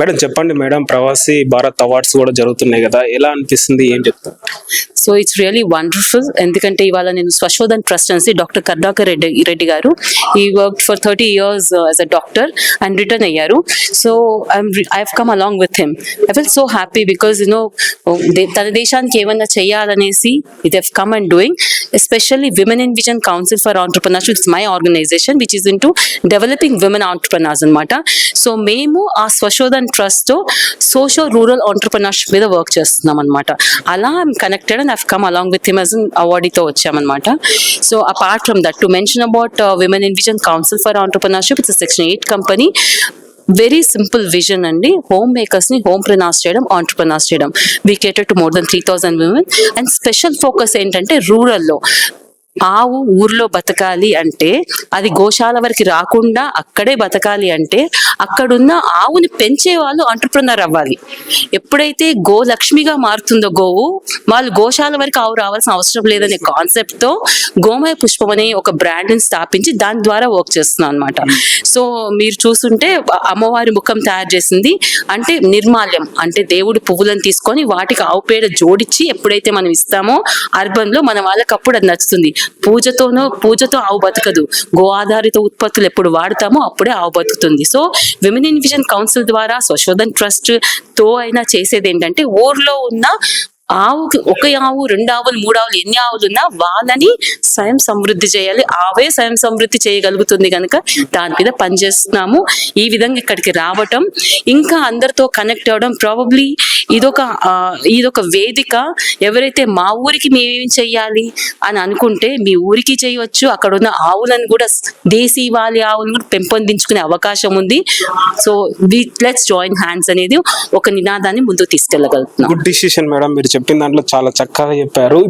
Madam చెప్పండి madam ప్రవాసీ Bharat awards కూడా జరుగుతున్నాయి కదా ఎలా అనిపిస్తుంది ఏం చెప్తారు? సో ఇట్స్ రియలీ వండర్ఫుల్ ఎందుకంటే ఇవాళ నేను స్వశోధన్ ప్రెసిడెన్సీ డాక్టర్ కర్ణాకర్ రెడ్డి రెడ్డి గారు. ఈ work for thirty years as a doctor and return అయ్యారు. So I'm I come along with him I feel so happy because you know తన దేశానికి ఏమన్నా చేయాలనేసి it have come and doing especially women in vision council for entrepreneurship it's my organisation which is in to developing women entrepreneurs అనమాట. So మేము ఆ స్వశోధన్ ట్రస్ట్తో social rural entrepreneurship మీద work చేస్తున్నాం అనమాట. అలా I'm connected and I've come along with him అవార్డీతో వచ్చామన్నమాట so apart from that to mention about women in vision council for entrepreneurship it's section eight company very simple vision అండి. Home మేకర్స్ని homepreneurs చేయడం entrepreneurs చేయడం. We cater to more than three thousand women and special focus ఏంటంటే రూరల్లో ఆవు ఊర్లో బతకాలి అంటే అది గోశాల వరకు రాకుండా అక్కడే బతకాలి అంటే అక్కడున్న ఆవుని పెంచే వాళ్ళు ఆంటర్ప్రినర్ అవ్వాలి. ఎప్పుడైతే గో లక్ష్మిగా మారుతుందో గోవు వాళ్ళు గోశాల వరకు ఆవు రావాల్సిన అవసరం లేదనే కాన్సెప్ట్తో గోమయ పుష్పం అనే ఒక బ్రాండ్ని స్థాపించి దాని ద్వారా వర్క్ చేస్తున్నాం అనమాట సో మీరు చూస్తుంటే అమ్మవారి ముఖం తయారు చేసింది అంటే నిర్మాల్యం అంటే దేవుడి పువ్వులను తీసుకొని వాటికి ఆవు పేడ జోడించి ఎప్పుడైతే మనం ఇస్తామో అర్బన్లో మన వాళ్ళకి అప్పుడు అది నచ్చుతుంది. పూజతోనో పూజతో ఆవు బతకదు. గో ఆధారిత ఉత్పత్తులు ఎప్పుడు వాడతామో అప్పుడే ఆవు బతుకుతుంది. So women in vision council ద్వారా స్వశోధన్ ట్రస్ట్తో అయినా చేసేది ఏంటంటే ఊర్లో ఉన్న ఆవుకి ఒక ఆవు రెండు ఆవులు మూడు ఆవులు ఎన్ని ఆవులు ఉన్నా వాళ్ళని స్వయం సమృద్ధి చేయాలి. ఆవే స్వయం సమృద్ధి చేయగలుగుతుంది కనుక దాని మీద పనిచేస్తున్నాము. ఈ విధంగా ఇక్కడికి రావటం ఇంకా అందరితో కనెక్ట్ అవ్వడం ప్రాబబ్లీ ఇదొక ఇదొక వేదిక. ఎవరైతే మా ఊరికి మేమేం చెయ్యాలి అని అనుకుంటే మీ ఊరికి చేయవచ్చు. అక్కడ ఉన్న ఆవులను కూడా దేశీ వాలి ఆవులను కూడా పెంపొందించుకునే అవకాశం ఉంది. So we let's join hands అనేది ఒక నినాదాన్ని ముందుకు తీసుకెళ్ళగలుగుతున్నాం. గుడ్ డిసిషన్ మేడం మీరు చెప్పిన దాంట్లో చాలా చక్కగా చెప్పారు.